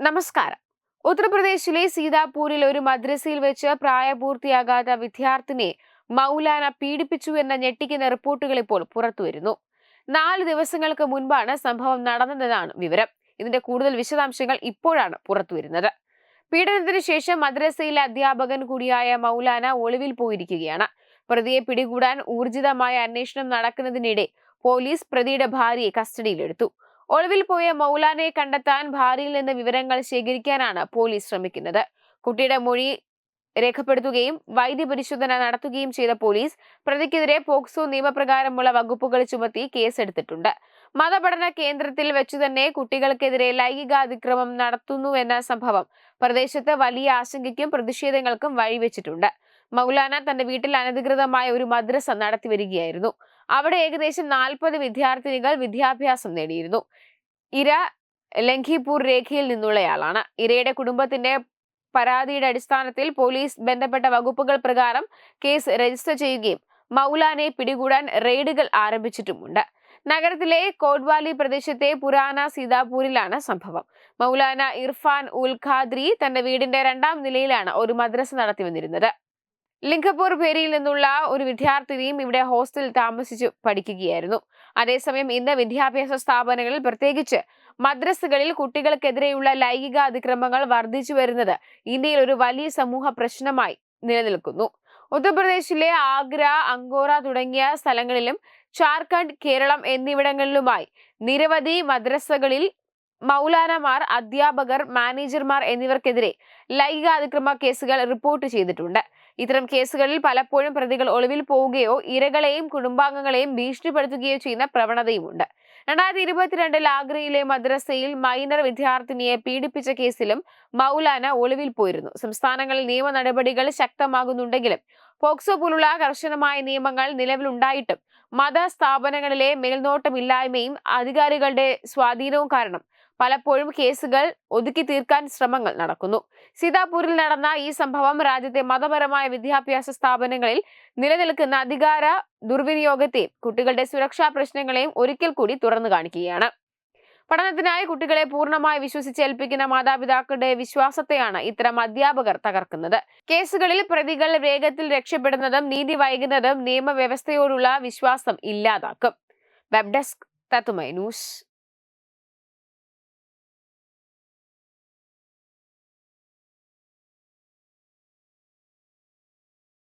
നമസ്കാരം. ഉത്തർപ്രദേശിലെ സീതാപൂരിൽ ഒരു മദ്രസയിൽ വെച്ച് പ്രായപൂർത്തിയാകാത്ത വിദ്യാർത്ഥിനിയെ മൗലാന പീഡിപ്പിച്ചു എന്ന ഞെട്ടിക്കുന്ന റിപ്പോർട്ടുകൾ ഇപ്പോൾ പുറത്തുവരുന്നു. നാല് ദിവസങ്ങൾക്ക് മുൻപാണ് സംഭവം നടന്നതെന്നാണ് വിവരം. ഇതിന്റെ കൂടുതൽ വിശദാംശങ്ങൾ ഇപ്പോഴാണ് പുറത്തുവരുന്നത്. പീഡനത്തിന് ശേഷം മദ്രസയിലെ അധ്യാപകൻ കൂടിയായ മൗലാന ഒളിവിൽ പോയിരിക്കുകയാണ്. പ്രതിയെ പിടികൂടാൻ ഊർജിതമായ അന്വേഷണം നടക്കുന്നതിനിടെ പോലീസ് പ്രതിയുടെ ഭാര്യയെ കസ്റ്റഡിയിലെടുത്തു. ഒളിവിൽ പോയ മൗലാനയെ കണ്ടെത്താൻ ഭാര്യയിൽ നിന്ന് വിവരങ്ങൾ ശേഖരിക്കാനാണ് പോലീസ് ശ്രമിക്കുന്നത്. കുട്ടിയുടെ മൊഴി രേഖപ്പെടുത്തുകയും വൈദ്യ പരിശോധന നടത്തുകയും ചെയ്ത പോലീസ് പ്രതിക്കെതിരെ പോക്സോ നിയമപ്രകാരമുള്ള വകുപ്പുകൾ ചുമത്തി കേസെടുത്തിട്ടുണ്ട്. മതപഠന കേന്ദ്രത്തിൽ വെച്ചു തന്നെ കുട്ടികൾക്കെതിരെ ലൈംഗികാതിക്രമം നടത്തുന്നുവെന്ന സംഭവം പ്രദേശത്ത് വലിയ ആശങ്കയ്ക്കും പ്രതിഷേധങ്ങൾക്കും വഴിവെച്ചിട്ടുണ്ട്. മൗലാന തന്റെ വീട്ടിൽ അനധികൃതമായ ഒരു മദ്രസ നടത്തി വരികയായിരുന്നു. അവിടെ ഏകദേശം നാൽപ്പത് വിദ്യാർത്ഥിനികൾ വിദ്യാഭ്യാസം നേടിയിരുന്നു. ഇര ലംഘിപൂർ രേഖയിൽ നിന്നുള്ളയാളാണ്. ഇരയുടെ കുടുംബത്തിന്റെ പരാതിയുടെ അടിസ്ഥാനത്തിൽ പോലീസ് ബന്ധപ്പെട്ട വകുപ്പുകൾ പ്രകാരം കേസ് രജിസ്റ്റർ ചെയ്യുകയും മൗലാനെ പിടികൂടാൻ റെയ്ഡുകൾ ആരംഭിച്ചിട്ടുമുണ്ട്. നഗരത്തിലെ കോട്വാലി പ്രദേശത്തെ പുരാന സീതാപൂരിലാണ് സംഭവം. മൗലാന ഇർഫാൻ ഉൽ ഖാദ്രി തന്റെ വീടിന്റെ രണ്ടാം നിലയിലാണ് ഒരു മദ്രസ നടത്തി വന്നിരുന്നത്. ലിംഗപൂർ ഭേരിയിൽ നിന്നുള്ള ഒരു വിദ്യാർത്ഥിനിയും ഇവിടെ ഹോസ്റ്റലിൽ താമസിച്ചു പഠിക്കുകയായിരുന്നു. അതേസമയം ഇന്ന് വിദ്യാഭ്യാസ സ്ഥാപനങ്ങളിൽ പ്രത്യേകിച്ച് മദ്രസകളിൽ കുട്ടികൾക്കെതിരെയുള്ള ലൈംഗിക അതിക്രമങ്ങൾ വർദ്ധിച്ചു വരുന്നത് ഇന്ത്യയിൽ ഒരു വലിയ സമൂഹ പ്രശ്നമായി നിലനിൽക്കുന്നു. ഉത്തർപ്രദേശിലെ ആഗ്ര അങ്കോറ തുടങ്ങിയ സ്ഥലങ്ങളിലും ജാർഖണ്ഡ് കേരളം എന്നിവിടങ്ങളിലുമായി നിരവധി മദ്രസകളിൽ മൗലാനമാർ അധ്യാപകർ മാനേജർമാർ എന്നിവർക്കെതിരെ ലൈംഗികാതിക്രമ കേസുകൾ റിപ്പോർട്ട് ചെയ്തിട്ടുണ്ട്. ഇത്തരം കേസുകളിൽ പലപ്പോഴും പ്രതികൾ ഒളിവിൽ പോവുകയോ ഇരകളെയും കുടുംബാംഗങ്ങളെയും ഭീഷണിപ്പെടുത്തുകയോ ചെയ്യുന്ന പ്രവണതയുമുണ്ട്. രണ്ടായിരത്തി ഇരുപത്തിരണ്ടിൽ ആഗ്രയിലെ മദ്രസയിൽ മൈനർ വിദ്യാർത്ഥിനിയെ പീഡിപ്പിച്ച കേസിലും മൗലാന ഒളിവിൽ പോയിരുന്നു. സംസ്ഥാനങ്ങളിൽ നിയമ നടപടികൾ ശക്തമാകുന്നുണ്ടെങ്കിലും പോക്സോ പോലുള്ള കർശനമായ നിയമങ്ങൾ നിലവിലുണ്ടായിട്ടും മത സ്ഥാപനങ്ങളിലെ മേൽനോട്ടമില്ലായ്മയും അധികാരികളുടെ സ്വാധീനവും കാരണം പലപ്പോഴും കേസുകൾ ഒതുക്കി തീർക്കാൻ ശ്രമങ്ങൾ നടക്കുന്നു. സീതാപൂരിൽ നടന്ന ഈ സംഭവം രാജ്യത്തെ മതപരമായ വിദ്യാഭ്യാസ സ്ഥാപനങ്ങളിൽ നിലനിൽക്കുന്ന അധികാര ദുർവിനിയോഗത്തെയും കുട്ടികളുടെ സുരക്ഷാ പ്രശ്നങ്ങളെയും ഒരിക്കൽ കൂടി തുറന്നു കാണിക്കുകയാണ്. പഠനത്തിനായി കുട്ടികളെ പൂർണമായി വിശ്വസിച്ചേൽപ്പിക്കുന്ന മാതാപിതാക്കളുടെ വിശ്വാസത്തെയാണ് ഇത്തരം അധ്യാപകർ തകർക്കുന്നത്. കേസുകളിൽ പ്രതികൾ വേഗത്തിൽ രക്ഷപ്പെടുന്നതും നീതി വൈകുന്നതും നിയമവ്യവസ്ഥയോടുള്ള വിശ്വാസം ഇല്ലാതാക്കും. വെബ് ഡെസ്ക് തത്തുമൈ ന്യൂസ്.